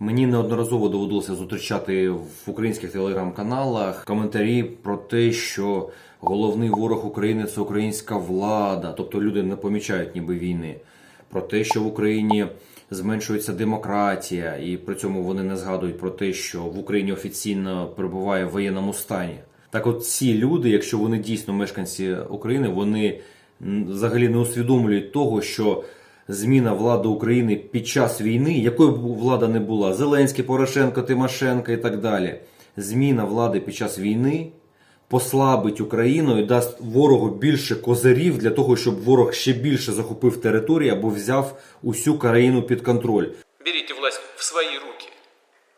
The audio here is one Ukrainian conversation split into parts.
Мені неодноразово доводилося зустрічати в українських телеграм-каналах коментарі про те, що головний ворог України це українська влада, тобто люди не помічають ніби війни, про те, що в Україні зменшується демократія, і при цьому вони не згадують про те, що в Україні офіційно перебуває в воєнному стані. Так, от ці люди, якщо вони дійсно мешканці України, вони взагалі не усвідомлюють того, що зміна влади України під час війни, якою б влада не була, Зеленський, Порошенко, Тимошенко і так далі. Зміна влади під час війни послабить Україну і дасть ворогу більше козирів для того, щоб ворог ще більше захопив територію або взяв усю країну під контроль. Берите власть в свои руки.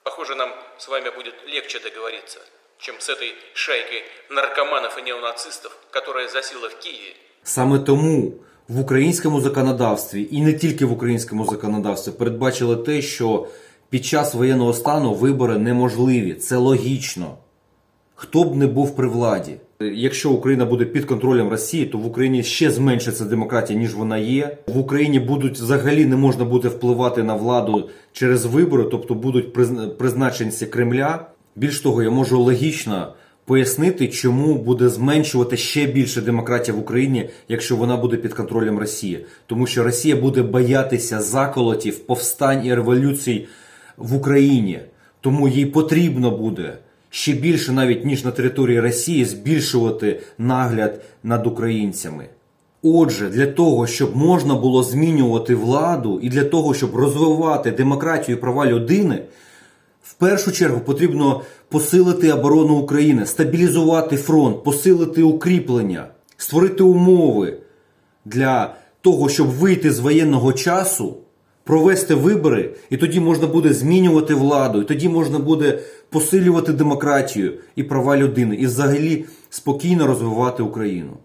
Похоже, нам с вами будет легче договориться, чем с этой шайкой наркоманов и неонацистов, которая засела в Киеве Саме тому в українському законодавстві і не тільки в українському законодавстві передбачили те, що під час воєнного стану вибори неможливі. Це логічно. Хто б не був при владі. Якщо Україна буде під контролем Росії, то в Україні ще зменшиться демократія, ніж вона є. В Україні будуть взагалі не можна буде впливати на владу через вибори, тобто будуть призна- призначенці Кремля. Більш того, я можу логічно пояснити, чому буде зменшувати ще більше демократія в Україні, якщо вона буде під контролем Росії. Тому що Росія буде боятися заколотів, повстань і революцій в Україні. Тому їй потрібно буде ще більше, навіть ніж на території Росії, збільшувати нагляд над українцями. Отже, для того, щоб можна було змінювати владу і для того, щоб розвивати демократію і права людини, в першу чергу потрібно посилити оборону України, стабілізувати фронт, посилити укріплення, створити умови для того, щоб вийти з воєнного часу, провести вибори, і тоді можна буде змінювати владу, і тоді можна буде посилювати демократію і права людини, і взагалі спокійно розвивати Україну.